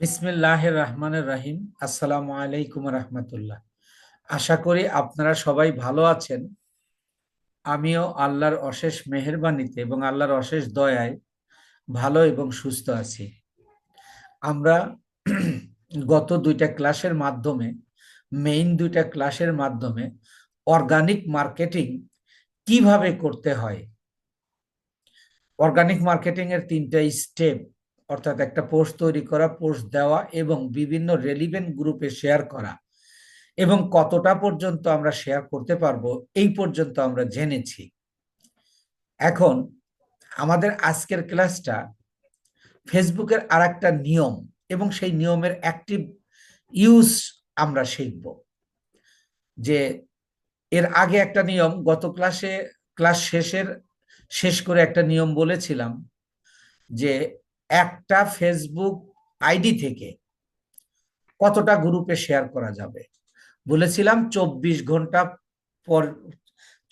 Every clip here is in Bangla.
বিসমিল্লাহ রহমানের রাহিম। আসসালামু আলাইকুম রহমতুল্লাহ। আশা করি আপনারা সবাই ভালো আছেন। আমিও আল্লাহর অশেষ মেহরবানিতে এবং আল্লাহর অশেষ দয়ায় ভালো এবং সুস্থ আছি। আমরা গত দুইটা ক্লাসের মাধ্যমে মেইন দুইটা ক্লাসের মাধ্যমে অর্গানিক মার্কেটিং কীভাবে করতে হয়? অর্গানিক মার্কেটিং এর তিনটা স্টেপ অর্থাৎ একটা পোস্ট তৈরি করা পোস্ট দেওয়া এবং বিভিন্ন রেলিভেন্ট গ্রুপে শেয়ার করা এবং কতটা পর্যন্ত আমরা শেয়ার করতে পারব এই পর্যন্ত আমরা জেনেছি। এখন আমাদের আজকের ক্লাসটা ফেসবুকের আর একটা নিয়ম এবং সেই নিয়মের অ্যাক্টিভ ইউজ আমরা শিখব। যে এর আগে একটা নিয়ম, গত ক্লাসে ক্লাস শেষের, শেষ করে একটা নিয়ম বলেছিলাম যে একটা ফেসবুক আইডি থেকে কতটা গ্রুপে শেয়ার করা যাবে? বলেছিলাম চব্বিশ ঘণ্টা পর,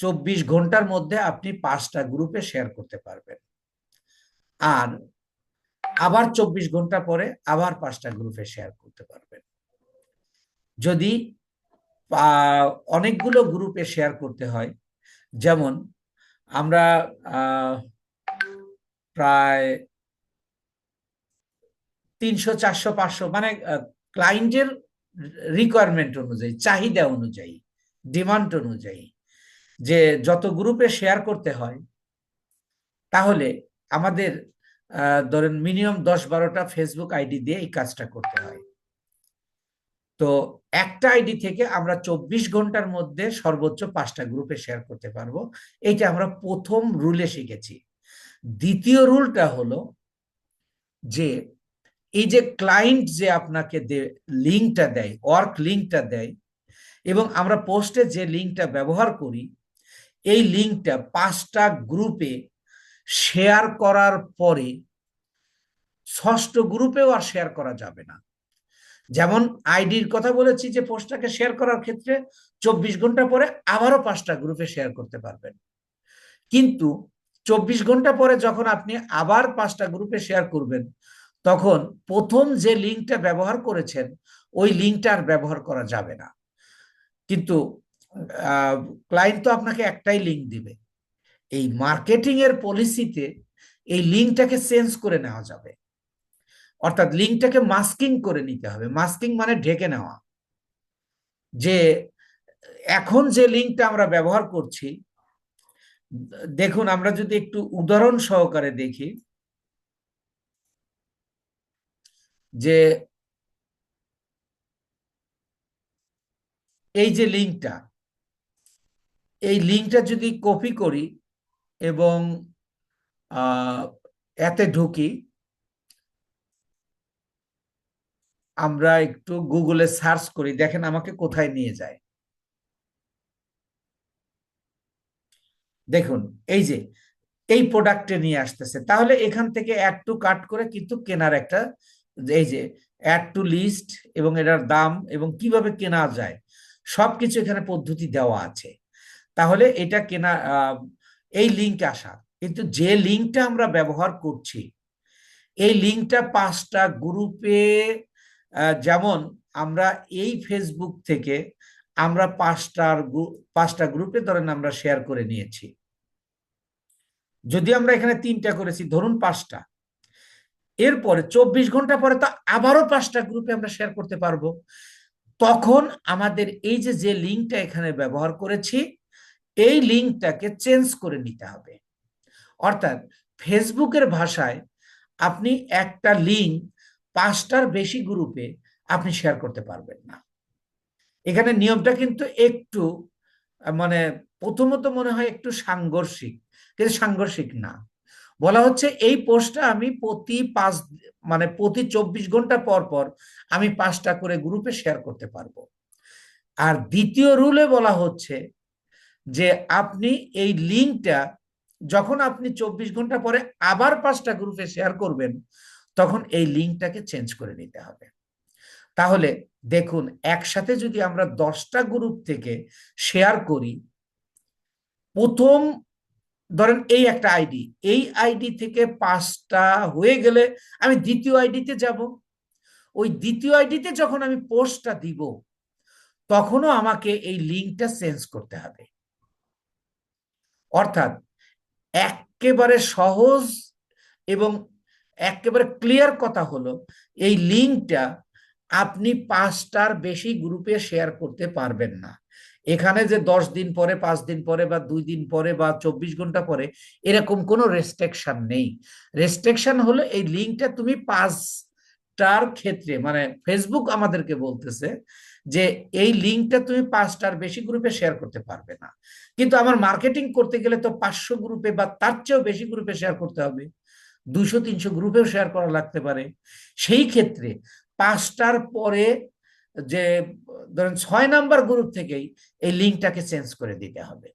চব্বিশ ঘণ্টার মধ্যে আপনি পাঁচটা গ্রুপে শেয়ার করতে পারবেন। আর আবার চব্বিশ ঘণ্টা পরে আবার পাঁচটা গ্রুপে শেয়ার করতে পারবেন। যদি অনেকগুলো গ্রুপে শেয়ার করতে হয়, যেমন আমরা প্রায় তিনশো, চারশো, পাঁচশো মানে ক্লায়েন্টের রিকোয়ারমেন্ট অনুযায়ী, চাহিদা অনুযায়ী ডিমান্ড অনুযায়ী, যে যত গ্রুপে শেয়ার করতে হয়, তাহলে আমাদের ধরেন মিনিমাম দশ বারোটা ফেসবুক আইডি দিয়ে এই কাজটা করতে হয়। তো একটা আইডি থেকে আমরা চব্বিশ ঘণ্টার মধ্যে সর্বোচ্চ পাঁচটা গ্রুপে শেয়ার করতে পারব। এইটা আমরা প্রথম রুলে শিখেছি। দ্বিতীয় রুলটা হলো যে এই যে ক্লায়েন্ট যে আপনাকে লিঙ্কটা দেয় ওয়ার্ক লিঙ্কটা দেয়, এবং আমরা পোস্টে যে লিঙ্কটা ব্যবহার করি, এই লিঙ্কটা পাঁচটা গ্রুপে শেয়ার করার পরে ষষ্ঠ গ্রুপেও আর শেয়ার করা যাবে না। যেমন আইডির কথা বলেছি যে পোস্টটাকে শেয়ার করার ক্ষেত্রে চব্বিশ ঘণ্টা পরে আবারও পাঁচটা গ্রুপে শেয়ার করতে পারবেন। কিন্তু চব্বিশ ঘণ্টা পরে যখন আপনি আবার পাঁচটা গ্রুপে শেয়ার করবেন তখন প্রথম যে লিঙ্কটা ব্যবহার করেছেন, ওই লিঙ্কটা আর ব্যবহার করা যাবে না। কিন্তু ক্লায়েন্ট তো আপনাকে একটাই লিঙ্ক দিবে। এই মার্কেটিং এর পলিসিতে এই লিঙ্কটাকে চেঞ্জ করে নেওয়া যাবে। অর্থাৎ লিঙ্কটাকে মাস্কিং করে নিতে হবে। মাস্কিং মানে ঢেকে নেওয়া। যে, এখন যে লিঙ্কটা আমরা ব্যবহার করছি, দেখুন আমরা যদি একটু উদাহরণ সহকারে দেখি যে এই যে লিঙ্কটা, এই লিঙ্কটা যদি কপি করি এবং এতে ঢুকি, আমরা একটু গুগলে সার্চ করি, দেখেন আমাকে কোথায় নিয়ে যায়। দেখুন, এই যে, এই প্রোডাক্টে নিয়ে আসতেছে। তাহলে এখান থেকে অ্যাড টু কাট করে কিন্তু কেনার একটা এই যে অ্যাড টু লিস্ট এবং এটার দাম এবং কীভাবে কেনা যায়, সবকিছু এখানে পদ্ধতি দেওয়া আছে। তাহলে এটা কেনা এই লিঙ্ক আসা। কিন্তু যে লিঙ্কটা আমরা ব্যবহার করছি, এই লিঙ্কটা পাঁচটা গ্রুপে যেমন আমরা এই ফেসবুক থেকে আমরা পাঁচটার পাঁচটা গ্রুপে ধরেন আমরা শেয়ার করে নিয়েছি। যদি আমরা এখানে তিনটা করেছি, ধরুন পাঁচটা। এরপরে চব্বিশ ঘণ্টা পরে তো আবারও পাঁচটা গ্রুপে আমরা শেয়ার করতে পারব। তখন আমাদের এই যে যে লিঙ্কটা এখানে ব্যবহার করেছি, এই লিঙ্কটাকে চেঞ্জ করে নিতে হবে। অর্থাৎ ফেসবুকের ভাষায় আপনি একটা লিঙ্ক পাঁচটার বেশি গ্রুপে আপনি শেয়ার করতে পারবেন না। এখানে নিয়মটা কিন্তু একটু মানে প্রথমত মনে হয় একটু সাংঘর্ষিক, কিন্তু সাংঘর্ষিক না। বলা হচ্ছে এই পোস্টটা আমি প্রতি পাঁচ মানে প্রতি চব্বিশ ঘণ্টা পর পর আমি পাঁচটা করে গ্রুপে শেয়ার করতে পারব। আর দ্বিতীয় রুলে বলা হচ্ছে যে আপনি এই লিঙ্কটা যখন আপনি চব্বিশ ঘণ্টা পরে আবার পাঁচটা গ্রুপে শেয়ার করবেন, তখন এই লিঙ্কটাকে চেঞ্জ করে নিতে হবে। তাহলে দেখুন, একসাথে যদি আমরা দশটা গ্রুপ থেকে শেয়ার করি, প্রথম ধরেন এই একটা আইডি এই আইডি থেকে পাঁচটা হয়ে গেলে আমি দ্বিতীয় আইডিতে যাব। ওই দ্বিতীয় আইডিতে যখন আমি পোস্টটা দিব, তখনও আমাকে এই লিঙ্কটা চেঞ্জ করতে হবে। অর্থাৎ একেবারে সহজ এবং একেবারে ক্লিয়ার কথা হলো, এই লিঙ্কটা আপনি পাঁচটার বেশি গ্রুপে শেয়ার করতে পারবেন না। এখানে যে দশ দিন পরে, পাঁচ দিন পরে বা দুই দিন পরে বা চব্বিশ ঘণ্টা পরে এরকম কোনো রেস্ট্রিকশন নেই। রেস্ট্রিকশন হলো এই লিঙ্কটা তুমি পাঁচটার ক্ষেত্রে মানে ফেসবুক আমাদেরকে বলতেছে যে এই লিঙ্কটা তুমি পাঁচটার বেশি গ্রুপে শেয়ার করতে পারবে না। কিন্তু আমার মার্কেটিং করতে গেলে তো পাঁচশো গ্রুপে বা তার চেয়েও বেশি গ্রুপে শেয়ার করতে হবে। দুইশো তিনশো গ্রুপেও শেয়ার করা লাগতে পারে। সেই ক্ষেত্রে পাঁচটার পরে যে, ধরেন ছয় নাম্বার গ্রুপ থেকেই এই লিঙ্কটাকে চেঞ্জ করে দিতে হবে।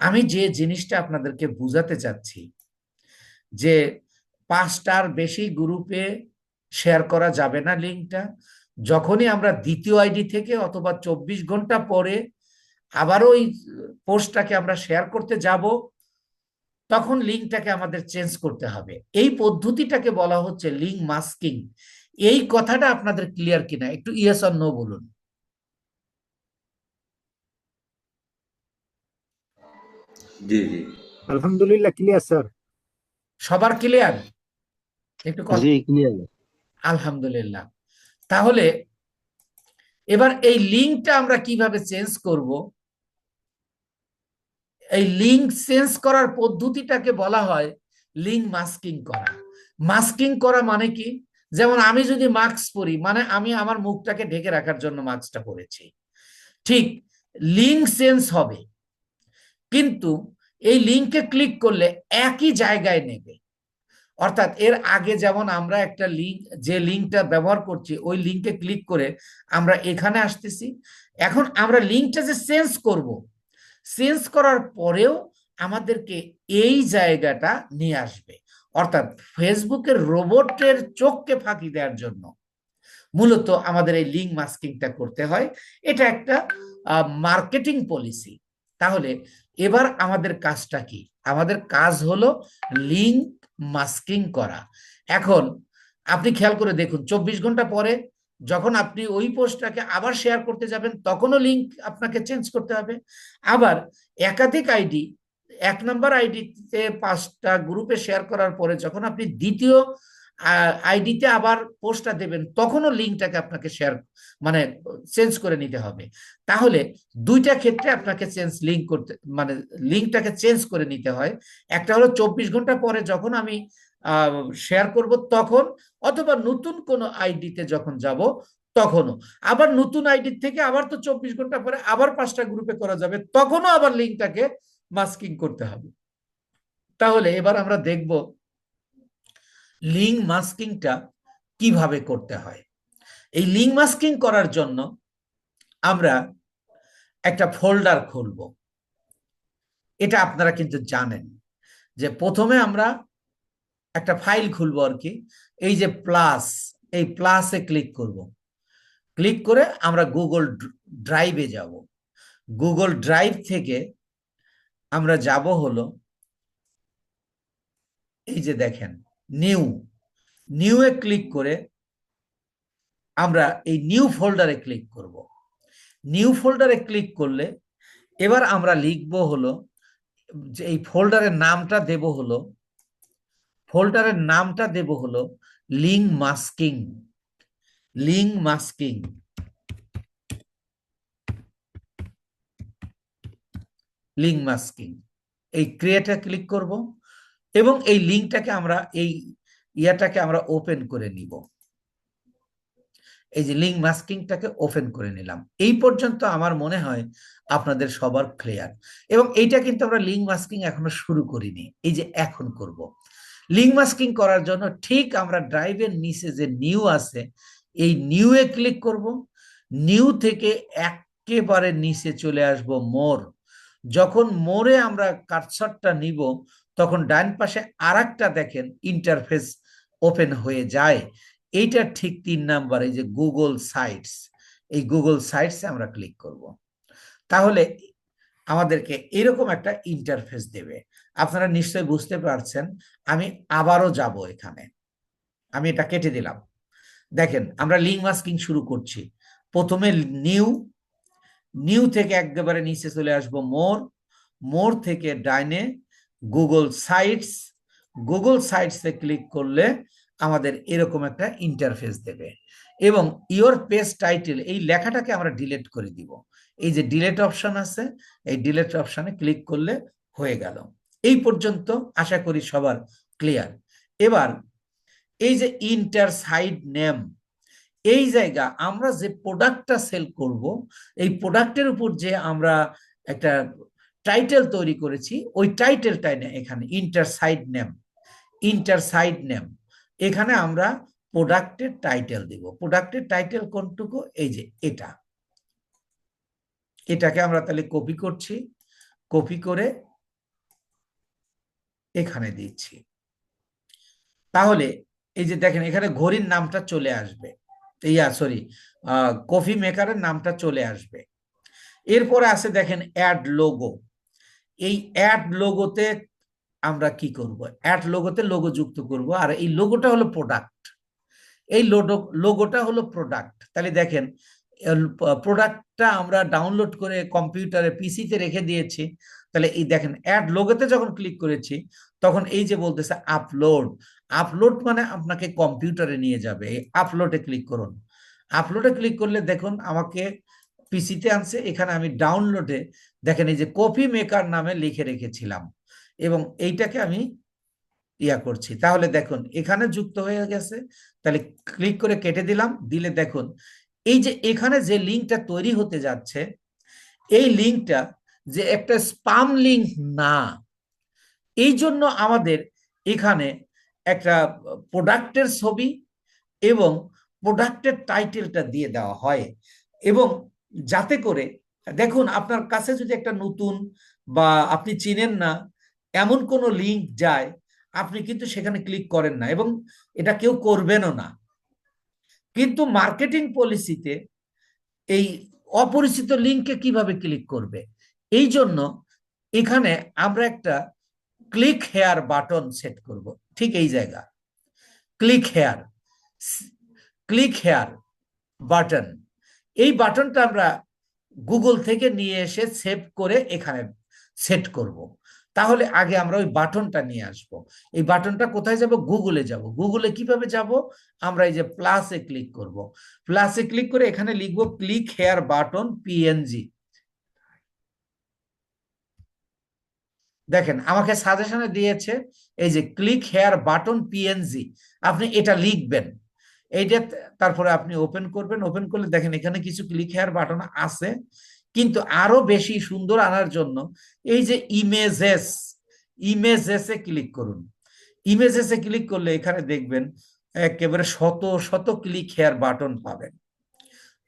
আমি যে জিনিসটা আপনাদেরকে বুঝাতে চাচ্ছি, যে পাঁচটার বেশি গ্রুপে শেয়ার করা যাবে না লিঙ্কটা যখনই আমরা দ্বিতীয় আইডি থেকে অথবা চব্বিশ ঘণ্টা পরে আবারও ওই পোস্টটাকে আমরা শেয়ার করতে যাব, তখন লিঙ্কটাকে আমাদের চেঞ্জ করতে হবে। এই পদ্ধতিটাকে বলা হচ্ছে লিঙ্ক মাস্কিং এই কথাটা আপনাদের ক্লিয়ার কিনা? একটু ইয়েস আর নো বলুন। জি জি। আলহামদুলিল্লাহ ক্লিয়ার স্যার সবার ক্লিয়ার একটু জি ক্লিয়ার আলহামদুলিল্লাহ। তাহলে এবার এই লিঙ্কটা আমরা কীভাবে চেঞ্জ করব? এই লিঙ্ক চেঞ্জ করার পদ্ধতিটাকে বলা হয় লিঙ্ক মাস্কিং করা। মাস্কিং করা মানে কি? যেমন আমি যদি মাস্ক পরি মানে আমি আমার মুখটাকে ঢেকে রাখার জন্য মাস্কটা পরেছি ঠিক লিঙ্ক সেন্স হবে। কিন্তু এই লিঙ্কে ক্লিক করলে একই জায়গায় নেবে। অর্থাৎ এর আগে যেমন আমরা একটা লিঙ্ক যে লিঙ্কটা ব্যবহার করছি, ওই লিঙ্কে ক্লিক করে আমরা এখানে আসতেছি। এখন আমরা লিঙ্কটা যে চেঞ্জ করব চেঞ্জ করার পরেও আমাদেরকে এই জায়গাটা নিয়ে আসবে। অর্থাৎ ফেসবুকের রোবটের চোখকে ফাঁকি দেওয়ার জন্য মূলত আমাদের এই লিঙ্ক মাস্কিংটা করতে হয়। এটা একটা মার্কেটিং পলিসি তাহলে এবার আমাদের কাজটা কি? আমাদের কাজ হলো লিঙ্ক মাস্কিং করা। এখন আপনি খেয়াল করে দেখুন, চব্বিশ ঘণ্টা পরে যখন আপনি ওই পোস্টটাকে আবার শেয়ার করতে যাবেন, তখনও লিঙ্ক আপনাকে চেঞ্জ করতে হবে। আবার একাধিক আইডি এক নম্বর আইডিতে পাঁচটা গ্রুপে শেয়ার করার পরে যখন আপনি দ্বিতীয় আইডিতে আবার পোস্টটা দেবেন, তখনও লিঙ্কটাকে আপনাকে শেয়ার মানে চেঞ্জ করে নিতে হবে। তাহলে দুইটা ক্ষেত্রে আপনাকে চেঞ্জ লিঙ্ক করতে মানে লিঙ্কটাকে চেঞ্জ করে নিতে হয়। একটা হলো চব্বিশ ঘণ্টা পরে যখন আমি শেয়ার করব তখন, অথবা নতুন কোনো আইডিতে যখন যাব তখনও। আবার নতুন আইডি থেকে আবার তো চব্বিশ ঘণ্টা পরে আবার পাঁচটা গ্রুপে করা যাবে, তখনও আবার লিঙ্কটাকে মাস্কিং করতে হবে। তাহলে এবার আমরা দেখব লিঙ্ক মাস্কিংটা কীভাবে করতে হয়। এই লিঙ্ক মাস্কিং করার জন্য আমরা একটা ফোল্ডার খুলব। এটা আপনারা কিন্তু জানেন যে প্রথমে আমরা একটা ফাইল খুলবো আর কি, এই যে প্লাস এই প্লাসে ক্লিক করব। ক্লিক করে আমরা গুগল ড্রাইভে যাব। গুগল ড্রাইভ থেকে আমরা যাব হলো এই যে দেখেন নিউ নিউ এ ক্লিক করে আমরা এই নিউ ফোল্ডারে ক্লিক করব। নিউ ফোল্ডারে ক্লিক করলে এবার আমরা লিখব হলো যে এই ফোল্ডারের নামটা দেব হলো ফোল্ডারের নামটা দেব হলো link masking link masking link masking এই ক্রিয়েটে ক্লিক করব এবং এই লিঙ্কটাকে আমরা, এই ইয়াটাকে আমরা ওপেন করে নিব। এই যে লিঙ্ক মাস্কিংটাকে ওপেন করে নিলাম। এই পর্যন্ত আমার মনে হয় আপনাদের সবার ক্লিয়ার এবং এইটা কিন্তু আমরা লিঙ্ক মাস্কিং এখনও শুরু করিনি, এই যে এখন করব। লিঙ্ক মাস্কিং করার জন্য ঠিক আমরা ড্রাইভের নিচে যে নিউ আছে, এই নিউ এ ক্লিক করব। নিউ থেকে একেবারে নিচে চলে আসব মোর। যখন মোরে আমরা কাটশটটা নিব, তখন ডান পাশে আর দেখেন ইন্টারফেস ওপেন হয়ে যায়। এইটা ঠিক তিন নাম্বার, এই যে গুগল সাইটস এই গুগল সাইটসে আমরা ক্লিক করব। তাহলে আমাদেরকে এরকম একটা ইন্টারফেস দেবে। আপনারা নিশ্চয়ই বুঝতে পারছেন, আমি আবারও যাব এখানে। আমি এটা কেটে দিলাম। দেখেন, আমরা লিঙ্ক মাস্কিং শুরু করছি। প্রথমে নিউ নিউ থেকে একেবারে নিচে চলে আসব মোর মোর থেকে ডাইনে গুগল সাইটস, গুগল সাইটসে ক্লিক করলে আমাদের এরকম একটা ইন্টারফেস দেবে। এবং ইওর পেজ টাইটেল, এই লেখাটাকে আমরা ডিলেট করে দিব। এই যে ডিলেট অপশন আছে, এই ডিলেট অপশনে ক্লিক করলে হয়ে গেল। এই পর্যন্ত আশা করি সবার ক্লিয়ার এবার, এই যে ইন্টার সাইড নেম এই জায়গা আমরা যে প্রোডাক্টটা সেল করব, এই প্রোডাক্টের উপর যে আমরা একটা টাইটেল তৈরি করেছি, ওই টাইটেলটাই এখানে enter site name enter site name এখানে আমরা প্রোডাক্টের টাইটেল দিব। প্রোডাক্টের টাইটেল কোনটুকু? এই যে এটা। এটাকে আমরা তাহলে কপি করছি কপি করে এখানে দিচ্ছি। তাহলে, এই যে দেখেন, এখানে ঘড়ির নামটা চলে আসবে। ইয়া সরি কফি মেকারের নামটা চলে আসবে। এরপরে আছে দেখেন অ্যাড লোগো এই অ্যাড লোগোতে আমরা কি করব? অ্যাড লোগোতে লোগো যুক্ত করব। আর এই লোগোটা হলো প্রোডাক্ট এই লোগো লোগোটা হলো প্রোডাক্ট তাহলে দেখেন প্রোডাক্টটা আমরা ডাউনলোড করে কম্পিউটারে পিসিতে রেখে দিয়েছি। তাহলে এই দেখেন অ্যাড লোগোতে যখন ক্লিক করেছি, তখন এই যে বলতেছে আপলোড আপলোড মানে আপনাকে কম্পিউটারে নিয়ে যাবে। এই আপলোডে ক্লিক করুন। আপলোডে ক্লিক করলে দেখুন আমাকে পিসিতে আনছে, এখানে আমি ডাউনলোডে দেখেন এই যে কপি মেকার নামে লিখে রেখেছিলাম এবং এইটাকে আমি ইয়া করছি। তাহলে দেখুন, এখানে যুক্ত হয়ে গেছে। তাহলে ক্লিক করে কেটে দিলাম। দিলে দেখুন এই যে এখানে যে লিঙ্কটা তৈরি হতে যাচ্ছে, এই লিঙ্কটা যে একটা স্পাম লিঙ্ক না, এই জন্য আমাদের এখানে একটা প্রোডাক্টের ছবি এবং প্রোডাক্টের টাইটেলটা দিয়ে দেওয়া হয় এবং যাতে করে, দেখুন আপনার কাছে যদি একটা নতুন বা আপনি চিনেন না, এমন কোনো লিঙ্ক যায়, আপনি কিন্তু সেখানে ক্লিক করেন না এবং এটা কেউ করবেনও না। কিন্তু মার্কেটিং পলিসিতে এই অপরিচিত লিঙ্কে কীভাবে ক্লিক করবে? এই জন্য এখানে আমরা একটা ক্লিক হেয়ার বাটন সেট করব, ঠিক এই জায়গা। Click here click here button. এই বাটনটা আমরা গুগল থেকে নিয়ে এসে সেভ করে এখানে সেট করব। তাহলে আগে আমরা ওই বাটনটা নিয়ে আসব। এই বাটনটা কোথায় যাব? গুগলে যাব। গুগলে কীভাবে যাব? আমরা এই যে প্লাসে ক্লিক করব। প্লাসে ক্লিক করে এখানে লিখব ক্লিক হেয়ার বাটন পিএনজি দেখেন, আমাকে সাজেশনে দিয়েছে এই যে ক্লিক হেয়ার বাটন পিএনজি আপনি এটা লিখবেন। এইটা তারপরে আপনি ওপেন করবেন। ওপেন করলে দেখেন এখানে কিছু ক্লিক হেয়ার বাটন আছে। কিন্তু আরও বেশি সুন্দর আনার জন্য এই যে ইমেজেস, ইমেজেসে ক্লিক করুন। ইমেজেসে ক্লিক করলে এখানে দেখবেন একেবারে শত শত ক্লিক হেয়ার বাটন পাবেন।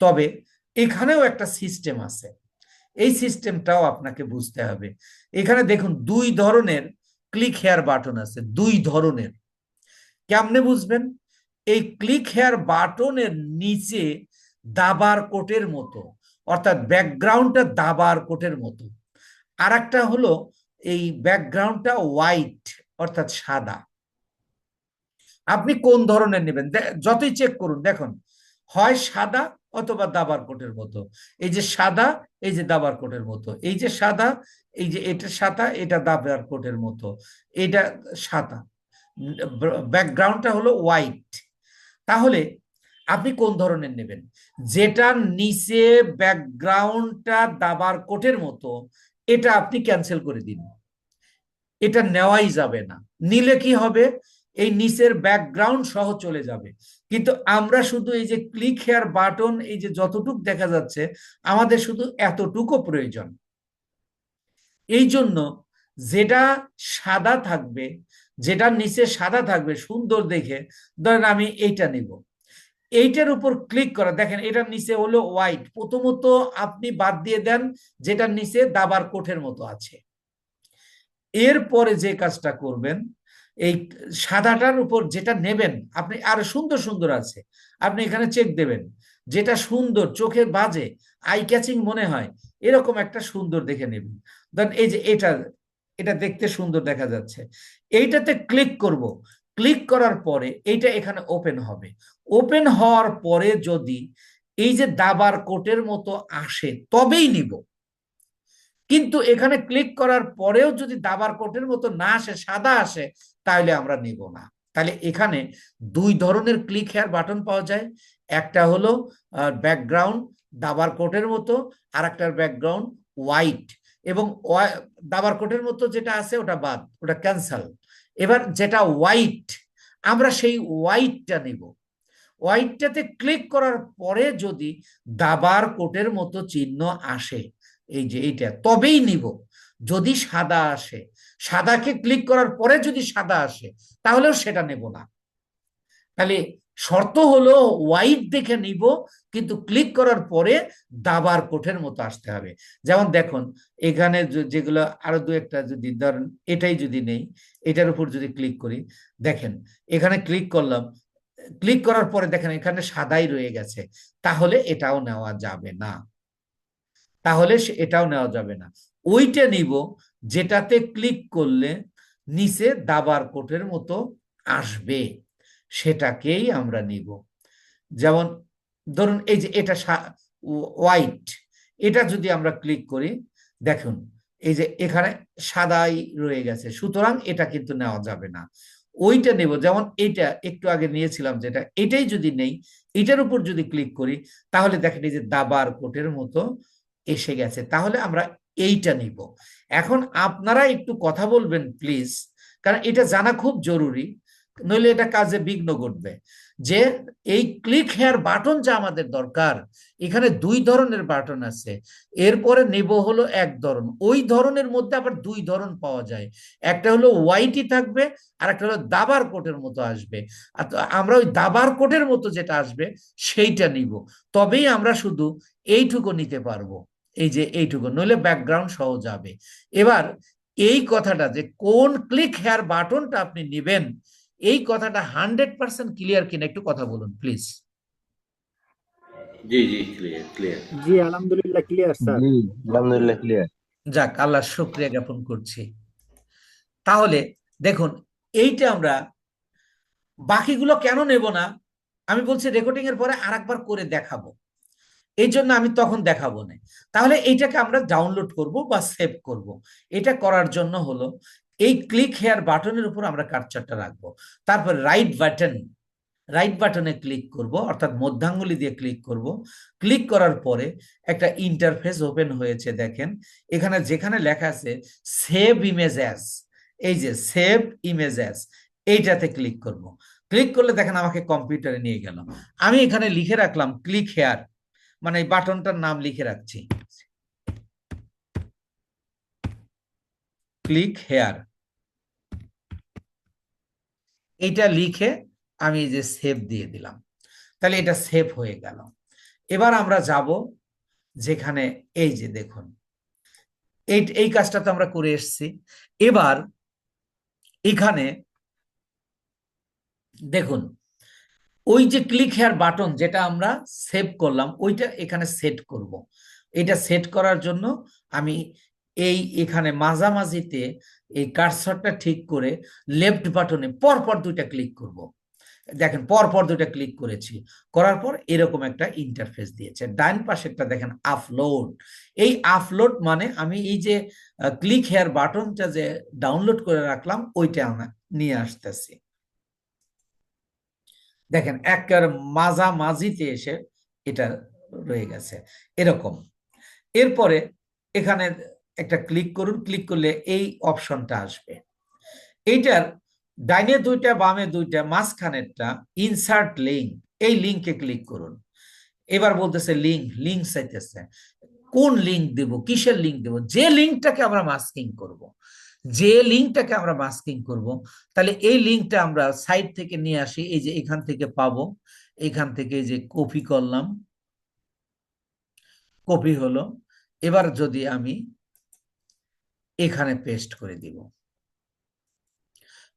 তবে এখানেও একটা সিস্টেম আছে। এই সিস্টেমটাও আপনাকে বুঝতে হবে। এখানে দেখুন দুই ধরনের ক্লিক হেয়ার বাটন আছে, দুই ধরনের। কেমনে বুঝবেন? এই ক্লিক হেয়ার বাটনের নিচে দাবার কোটের মতো অর্থাৎ ব্যাকগ্রাউন্ডটা দাবার কোটের মতো। আর একটা হলো এই ব্যাকগ্রাউন্ডটা হোয়াইট, অর্থাৎ সাদা। আপনি কোন ধরনের নেবেন? যতই চেক করুন, দেখুন, হয় সাদা অথবা দাবার কোটের মতো। এই যে সাদা, এই যে দাবার কোটের মতো। এই যে সাদা, এই যে এটা সাদা, এটা দাবার কোটের মতো। এটা সাদা। ব্যাকগ্রাউন্ডটা হলো হোয়াইট। তাহলে আপনি কোন ধরনের নেবেন? যেটার নিচে ব্যাকগ্রাউন্ডটা দাবার কোটের মতো, এটা আপনি ক্যান্সেল করে দিন। এটা নেওয়াই যাবে না। নিলে কি হবে? এই নিচের ব্যাকগ্রাউন্ড সহ চলে যাবে। কিন্তু আমরা শুধু এই যে ক্লিক হেয়ার বাটন এই যে যতটুক দেখা যাচ্ছে, আমাদের শুধু এতটুকু প্রয়োজন। এই জন্য যেটা সাদা থাকবে, যেটা নিচে সাদা থাকবে, সুন্দর দেখে, ধরেন আমি এইটা নিব। এইটার উপর ক্লিক করা। দেখেন এটার নিচে হলো হোয়াইট প্রথমত আপনি বাদ দিয়ে দেন যেটার নিচে দাবার কোঠের মতো আছে। এরপরে যে কাজটা করবেন, এই সাদাটার উপর যেটা নেবেন, আপনি আরও সুন্দর সুন্দর আছে। আপনি এখানে চেক দেবেন, যেটা সুন্দর, চোখে বাজে আই ক্যাচিং মনে হয়, এরকম একটা সুন্দর দেখে নেবেন। ধরেন এই যে এটা এটা দেখতে সুন্দর দেখা যাচ্ছে। এইটাতে ক্লিক করব। ক্লিক করার পরে এইটা এখানে ওপেন হবে। ওপেন হওয়ার পরে যদি এই যে দাবার কোটের মতো আসে, তবেই নিব। কিন্তু এখানে ক্লিক করার পরেও যদি দাবার কোটের মতো না আসে, সাদা আসে তাহলে আমরা নিব না। তাহলে এখানে দুই ধরনের ক্লিক হেয়ার বাটন পাওয়া যায়। একটা হলো ব্যাকগ্রাউন্ড দাবার কোটের মতো আর একটার ব্যাকগ্রাউন্ড হোয়াইট এবং দাবার কোটের মতো যেটা আছে, ওটা বাদ, ওটা ক্যান্সেল এবার যেটা হোয়াইট আমরা সেই হোয়াইটটা নেব। হোয়াইটটাতে ক্লিক করার পরে যদি দাবার কোটের মতো চিহ্ন আসে, এই যে এইটা, তবেই নিব। যদি সাদা আসে, সাদাকে ক্লিক করার পরে যদি সাদা আসে, তাহলেও সেটা নেব না। তাহলে শর্ত হলো হোয়াইট দেখে নিব, কিন্তু ক্লিক করার পরে দাবার কোঠের মতো আসতে হবে। যেমন দেখুন, এখানে যেগুলো আরও দু একটা যদি ধরেন, এটাই যদি নেই, এটার উপর যদি ক্লিক করি, দেখেন, এখানে ক্লিক করলাম ক্লিক করার পরে দেখেন, এখানে সাদাই রয়ে গেছে, তাহলে এটাও নেওয়া যাবে না। তাহলে এটাও নেওয়া যাবে না। ওইটা নিব, যেটাতে ক্লিক করলে নিচে দাবার কোটের মতো আসবে। সেটাকেই আমরা নিব। যেমন ধরুন এই যে এটা হোয়াইট এটা যদি আমরা ক্লিক করি, দেখুন, এই যে এখানে সাদাই রয়ে গেছে, সুতরাং এটা কিন্তু নেওয়া যাবে না। ওইটা নেব, যেমন এটা একটু আগে নিয়েছিলাম যেটা, এটাই যদি নেই, এটার উপর যদি ক্লিক করি, তাহলে দেখেন এই যে দাবার কোটের মতো এসে গেছে, তাহলে আমরা এইটা নিব। এখন আপনারা একটু কথা বলবেন প্লিজ কারণ এটা জানা খুব জরুরি। নইলে এটা কাজে বিঘ্ন ঘটবে। যে এই ক্লিক হেয়ার বাটন যা আমাদের দরকার, এখানে দুই ধরনের বাটন আছে। এরপরে নেব হলো এক ধরন। ওই ধরনের মধ্যে আবার দুই ধরন পাওয়া যায়। একটা হলো হোয়াইটই থাকবে আর একটা হলো দাবার কোটের মতো আসবে। আমরা ওই দাবার কোটের মতো যেটা আসবে, সেইটা নিব। তবেই আমরা শুধু এইটুকু নিতে পারব। এই যে এইটুকু, নইলে ব্যাকগ্রাউন্ড সহ যাবে এবার এই কথাটা যে কোন ক্লিক হেয়ার বাটনটা আপনি নেবেন এই কথাটা হান্ড্রেড পার্সেন্ট ক্লিয়ার কিনা একটু কথা বলুন প্লিজ। জি জি ক্লিয়ার ক্লিয়ার জি আলহামদুলিল্লাহ ক্লিয়ার স্যার জি আলহামদুলিল্লাহ ক্লিয়ার যাক আল্লাহ শুক্রিয়া জ্ঞাপন করছি। তাহলে দেখুন এইটা আমরা বাকিগুলো কেন নেব না? আমি বলছি রেকর্ডিং এর পরে আরেকবার করে দেখাবো। এই জন্য আমি তখন দেখাবো না। তাহলে এইটাকে আমরা ডাউনলোড করব বা সেভ করব। এটা করার জন্য হলো এই ক্লিক হেয়ার বাটনের উপর আমরা কার্সারটা রাখব। তারপর রাইট বাটন রাইট বাটনে ক্লিক করব, অর্থাৎ মধ্যাঙ্গুলি দিয়ে ক্লিক করব। ক্লিক করার পরে একটা ইন্টারফেস ওপেন হয়েছে, দেখেন। এখানে যেখানে লেখা আছে সেভ ইমেজ অ্যাস এই যে সেভ ইমেজ অ্যাস এইটাতে ক্লিক করব। ক্লিক করলে দেখেন আমাকে কম্পিউটারে নিয়ে গেল। আমি এখানে লিখে রাখলাম ক্লিক হেয়ার মানে এই বাটনটার নাম লিখে রাখছি। ক্লিক হেয়ার এইটা লিখে আমি এই যে সেভ দিয়ে দিলাম। তাহলে এটা সেভ হয়ে গেল। এবার আমরা যাব যেখানে, এই যে দেখুন, এই এই কাজটা তো আমরা করে এসেছি। এবার এখানে দেখুন, ওই যে ক্লিক হেয়ার বাটন যেটা আমরা সেভ করলাম, ওইটা এখানে সেট করব। এটা সেট করার জন্য আমি এই এখানে মাঝামাঝিতে এই কার্সরটা ঠিক করে লেফট বাটনে পরপর দুইটা ক্লিক করব। দেখেন, পরপর দুইটা ক্লিক করেছি। করার পর এরকম একটা ইন্টারফেস দিয়েছে। ডান পাশেরটা দেখেন আপলোড এই আপলোড মানে আমি এই যে ক্লিক হেয়ার বাটনটা যে ডাউনলোড করে রাখলাম, ওইটা আমরা নিয়ে আসতেছি। দেখেন একের মাঝামাঝিতে এসে এটা রয়ে গেছে। এরকম। এরপরে এখানে একটা ক্লিক করুন, ক্লিক করলে এই অপশনটা আসবে। এইটার ডাইনে দুইটা, বামে দুইটা, মাঝখানেরটা ইনসার্ট লিঙ্ক এই লিঙ্কে ক্লিক করুন। এবার বলতেছে লিঙ্ক লিঙ্ক চাইতেছে। কোন লিঙ্ক দেব? কিসের লিঙ্ক দেব? যে লিঙ্কটাকে আমরা মাস্কিং করব, যে লিঙ্কটাকে আমরা মাস্কিং করব, তাহলে এই লিঙ্কটা আমরা সাইট থেকে নিয়ে আসি, এই যে এখান থেকে পাবো। এখান থেকে যে কপি করলাম কপি হলো। এবার যদি আমি এখানে পেস্ট করে দিব।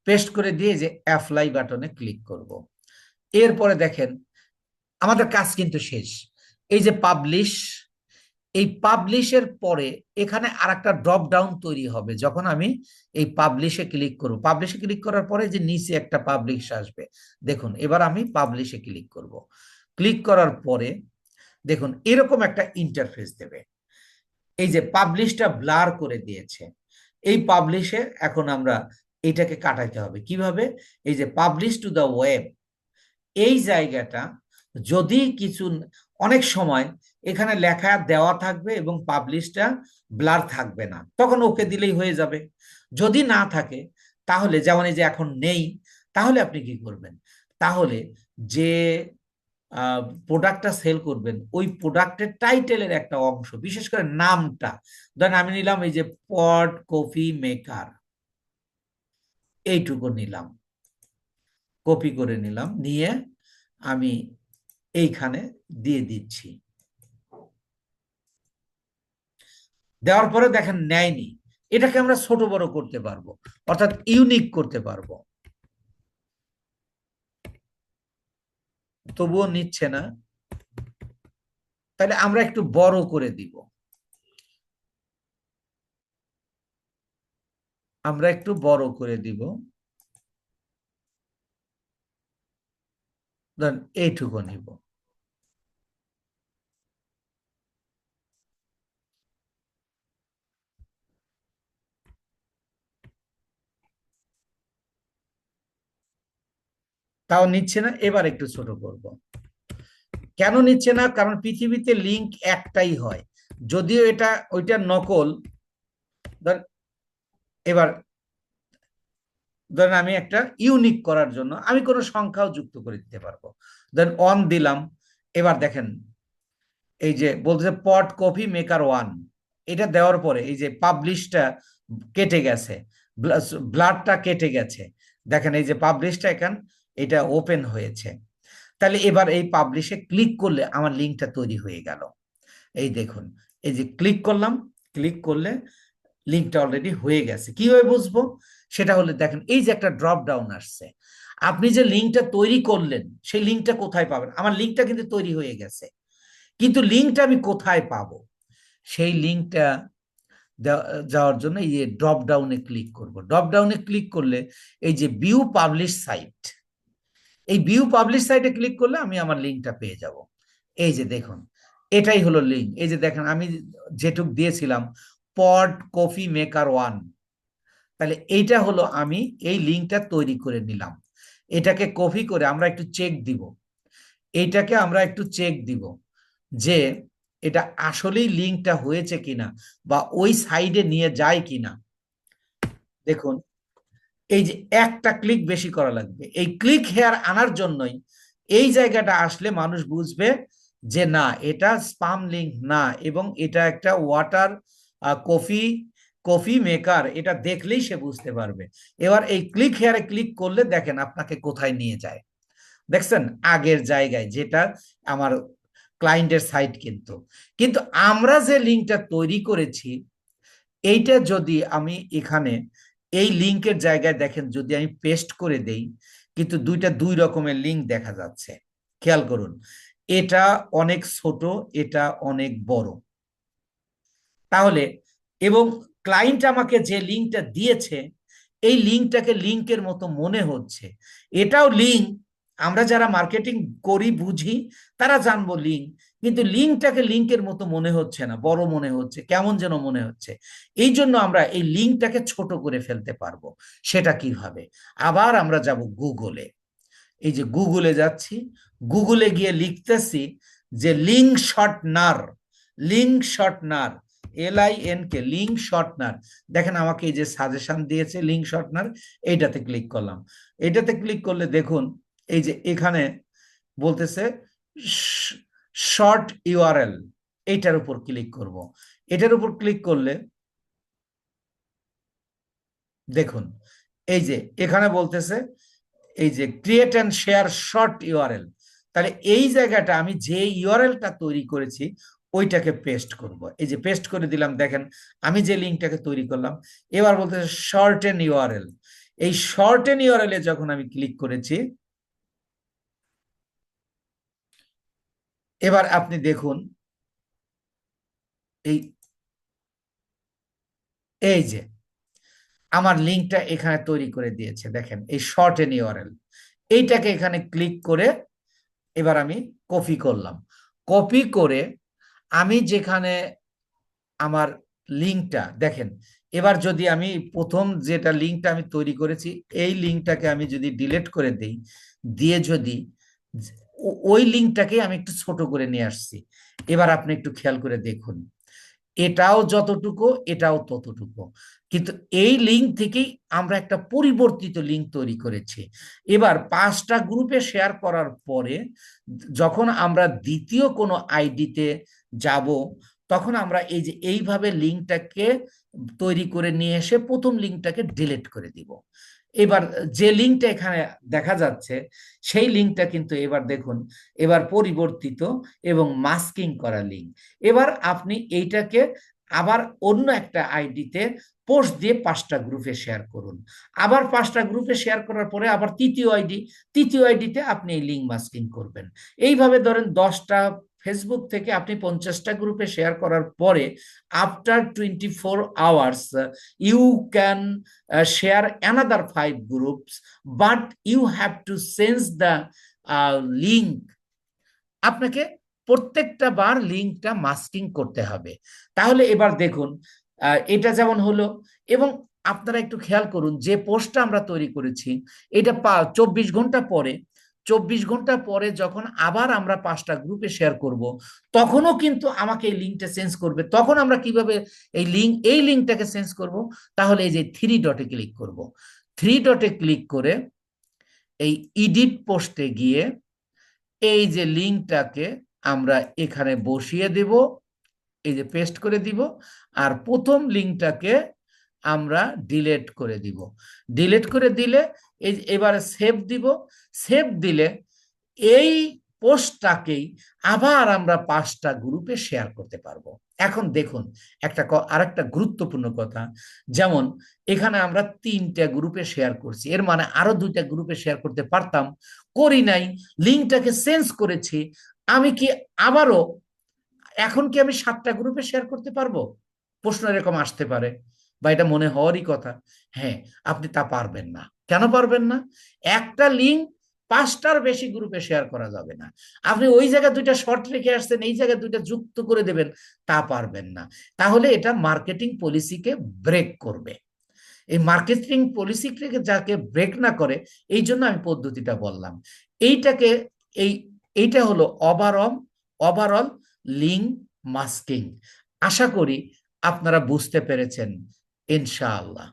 পেস্ট করে দিয়ে যে অ্যাপ্লাই বাটনে ক্লিক করব। এরপরে দেখেন, আমাদের কাজ কিন্তু শেষ। এই যে পাবলিশ এই পাবলিশের পরে এখানে আর একটা ড্রপ ডাউন তৈরি হবে যখন আমি এই পাবলিশে ক্লিক করব। পাবলিশে ক্লিক করার পরে যে নিচে একটা পাবলিশ আসবে। দেখুন, এবার আমি পাবলিশে ক্লিক করব। ক্লিক করার পরে দেখুন, এরকম একটা ইন্টারফেস দেবে। এই যে পাবলিশটা ব্লার করে দিয়েছে, এই পাবলিশে এখন আমরা এটাকে কাটাইতে হবে। কীভাবে? এই যে পাবলিশ টু দ্য ওয়েব এই জায়গাটা যদি কিছু অনেক সময় এখানে লেখা দেওয়া থাকবে এবং পাবলিশটা ব্লার থাকবে না, তখন ওকে দিলেই হয়ে যাবে। যদি না থাকে, তাহলে যেমন এই যে এখন নেই, তাহলে আপনি কি করবেন? তাহলে যে প্রোডাক্টটা সেল করবেন, ওই প্রোডাক্টের টাইটেলের একটা অংশ, বিশেষ করে নামটা। ধরেন আমি নিলাম এই যে পট কফি মেকার এইটুকু নিলাম। কপি করে নিলাম, নিয়ে আমি এইখানে দিয়ে দিচ্ছি। দেওয়ার পরে দেখেন নেয়নি। এটাকে আমরা ছোট বড় করতে পারব, অর্থাৎ ইউনিক করতে পারব। তবুও নিচ্ছে না। তাহলে আমরা একটু বড় করে দিব। আমরা একটু বড় করে দিব। এইটুকু নিব। তাও নিচ্ছে না, এবার একটু ছোট করব। কেন নিচ্ছে না? কারণ পৃথিবীতে লিঙ্ক একটাই হয়। যদিও এটা ওইটার নকল, ধর, এবার ধরেন আমি একটা ইউনিক করার জন্য আমি কোনো সংখ্যাও যুক্ত করে দিতে পারব। দেন অন দিলাম, এবার দেখেন, এই যে বলতেছে পট কপি মেকার ওয়ান এটা দেওয়ার পরে এই যে পাবলিশটা কেটে গেছে ব্লাডটা কেটে গেছে। দেখেন এই যে পাবলিশটা এখান এটা ওপেন হয়েছে। তাহলে এবার এই পাবলিশে ক্লিক করলে আমার লিঙ্কটা তৈরি হয়ে গেল। এই দেখুন, এই যে ক্লিক করলাম ক্লিক করলে লিঙ্কটা অলরেডি হয়ে গেছে। কীভাবে বুঝব? সেটা হলে দেখেন, এই যে একটা ড্রপ ডাউন আসছে। আপনি যে লিঙ্কটা তৈরি করলেন, সেই লিঙ্কটা কোথায় পাবেন? আমার লিঙ্কটা কিন্তু তৈরি হয়ে গেছে। কিন্তু লিঙ্কটা আমি কোথায় পাব? সেই লিঙ্কটা যাওয়ার জন্য এই যে ড্রপ ডাউনে ক্লিক করব। ড্রপ ডাউনে ক্লিক করলে এই যে ভিউ পাবলিশ সাইট এই ভিউ পাবলিশ সাইটে ক্লিক করলে আমি আমার লিঙ্কটা পেয়ে যাব। এই যে দেখুন, এটাই হলো লিঙ্ক এই যে দেখেন, আমি যেটুক দিয়েছিলাম পড কফি মেকার ওয়ান। তাহলে এইটা হলো আমি এই লিঙ্কটা তৈরি করে নিলাম। এটাকে কপি করে আমরা একটু চেক দিব। এইটাকে আমরা একটু চেক দিব যে এটা আসলেই লিঙ্কটা হয়েছে কিনা বা ওই সাইডে নিয়ে যায় কিনা। দেখুন এই যে একটা ক্লিক বেশি করা লাগবে। এই ক্লিক হেয়ার আনার জন্যই এই জায়গাটা আসলে মানুষ বুঝবে যে না, এটা স্পাম লিঙ্ক না এবং এটা একটা ওয়াটার কফি কফি মেকার এটা দেখলেই সে বুঝতে পারবে। এবার এই ক্লিক হেয়ারে ক্লিক করলে দেখেন আপনাকে কোথায় নিয়ে যায়। দেখছেন? আগের জায়গায় যেটা আমার ক্লায়েন্টের সাইট কিন্তু। কিন্তু আমরা যে লিঙ্কটা তৈরি করেছি, এইটা যদি আমি এখানে এই লিঙ্কের জায়গায় দেখেন, যদি আমি পেস্ট করে দেই, কিন্তু দুইটা দুই রকমের লিঙ্ক দেখা যাচ্ছে। খেয়াল করুন, এটা অনেক ছোট, এটা অনেক বড়। তাহলে, এবং ক্লায়েন্ট আমাকে যে লিঙ্কটা দিয়েছে, এই লিঙ্কটাকে লিঙ্কের মতো মনে হচ্ছে। এটাও লিঙ্ক, আমরা যারা মার্কেটিং করি, বুঝি, তারা জানব লিঙ্ক। কিন্তু লিঙ্কটাকে লিঙ্কের মতো মনে হচ্ছে না, বড় মনে হচ্ছে, কেমন যেন মনে হচ্ছে। এই জন্য আমরা এই লিঙ্কটাকে ছোট করে ফেলতে পারব, সেটা কীভাবে? আবার আমরা যাব গুগলে। এই যে গুগলে যাচ্ছি, গুগলে গিয়ে লিখতেছি যে link shortener link shortener L I N K link shortener দেখেন আমাকে এই যে সাজেশন দিয়েছে লিঙ্ক শর্টনার এইটাতে ক্লিক করলাম। এটাতে ক্লিক করলে দেখুন, এই যে এখানে বলতেছে শর্ট ইউআরএল এইটার উপর ক্লিক করব। এটার উপর ক্লিক করলে, দেখুন, এই যে এখানে বলতেছে, এই যে create and share short URL তাহলে এই জায়গাটা আমি যে ইউআরএলটা তৈরি করেছি, ওইটাকে পেস্ট করব। এই যে পেস্ট করে দিলাম, দেখেন, আমি যে লিঙ্কটাকে তৈরি করলাম, এবার বলতেছে শর্ট এন ইউআরএল এই শর্ট এন ইউআরএল এ যখন আমি ক্লিক করেছি এবার আপনি দেখুন, এই এই যে, আমার লিঙ্কটা এখানে তৈরি করে দিয়েছে, দেখেন, এই শর্ট এন ইউআরএল এইটাকে এখানে ক্লিক করে এবার আমি কপি করলাম। কপি করে আমি যেখানে আমার লিঙ্কটা, দেখেন, এবার যদি আমি প্রথম যেটা লিঙ্কটা আমি তৈরি করেছি, এই লিঙ্কটাকে আমি যদি ডিলিট করে দেই, দিয়ে যদি ওই লিঙ্কটাকে আমি একটু ছোট করে নিয়ে আসছি। এবার আপনি একটু খেয়াল করে দেখুন। এটাও যতটুকু, এটাও ততটুকু। কিন্তু এই লিঙ্ক থেকেই আমরা একটা পরিবর্তিত লিঙ্ক তৈরি করেছি। এবার পাঁচটা গ্রুপে শেয়ার করার পরে যখন আমরা দ্বিতীয় কোনো আইডিতে যাব, তখন আমরা এই যে এইভাবে লিঙ্কটাকে তৈরি করে নিয়ে এসে প্রথম লিঙ্কটাকে ডিলিট করে দিব। এবার যে লিঙ্কটা এখানে দেখা যাচ্ছে, সেই লিঙ্কটা কিন্তু এবার দেখুন, এবার পরিবর্তিত এবং মাস্কিং করা লিঙ্ক এবার আপনি এইটাকে আবার অন্য একটা আইডিতে পোস্ট দিয়ে পাঁচটা গ্রুপে শেয়ার করুন। আবার পাঁচটা গ্রুপে শেয়ার করার পরে আবার তৃতীয় আইডি তৃতীয় আইডিতে আপনি এই লিঙ্ক মাস্কিং করবেন। এইভাবে ধরেন দশটা ফেসবুক থেকে আপনি পঞ্চাশটা গ্রুপে শেয়ার করার পরে after twenty four hours you can share another five groups but you have to change the link আপনাকে প্রত্যেকটা বার লিঙ্কটা মাস্কিং করতে হবে। তাহলে এবার দেখুন আহ, এটা যেমন হলো এবং আপনারা একটু খেয়াল করুন যে পোস্টটা আমরা তৈরি করেছি এটা চব্বিশ ঘণ্টা পরে চব্বিশ ঘণ্টা পরে যখন আবার আমরা পাঁচটা গ্রুপে শেয়ার করব, তখনও কিন্তু আমাকে এই লিঙ্কটা চেঞ্জ করবে। তখন আমরা কীভাবে এই লিঙ্ক এই লিঙ্কটাকে চেঞ্জ করব? তাহলে এই যে থ্রি ডটে ক্লিক করব। থ্রি ডটে ক্লিক করে এই ইডিট পোস্টে গিয়ে এই যে লিঙ্কটাকে আমরা এখানে বসিয়ে দেব, এই যে পেস্ট করে দিব, আর প্রথম লিঙ্কটাকে আমরা ডিলেট করে দিব। ডিলেট করে দিলে এই এবারে সেভ দিব। সেভ দিলে এই পোস্টটাকেই আবার আমরা পাঁচটা গ্রুপে শেয়ার করতে পারব। এখন দেখুন, একটা আরেকটা গুরুত্বপূর্ণ কথা। যেমন, এখানে আমরা তিনটা গ্রুপে শেয়ার করছি। এর মানে আরও দুইটা গ্রুপে শেয়ার করতে পারতাম। করি নাই, লিঙ্কটাকে চেঞ্জ করেছি। আমি কি আবারও, এখন কি আমি সাতটা গ্রুপে শেয়ার করতে পারব? প্রশ্ন এরকম আসতে পারে। বা এটা মনে হওয়ারই কথা। হ্যাঁ আপনি তা পারবেন না। কেন পারবেন না? একটা লিঙ্ক পাঁচটার বেশি গ্রুপে শেয়ার করা যাবে না। আপনি ওই জায়গায় দুইটা শর্ট রেখে আসছেন, এই জায়গায় দুইটা যুক্ত করে দেবেন, তা পারবেন না। তাহলে এটা মার্কেটিং পলিসিকে ব্রেক করবে। এই মার্কেটিং পলিসিকে যাকে ব্রেক না করে, এই জন্য আমি পদ্ধতিটা বললাম। এইটাকে, এই, এইটা হলো ওভারঅল ওভারঅল লিঙ্ক মাস্কিং আশা করি আপনারা বুঝতে পেরেছেন, ইনশাআল্লাহ।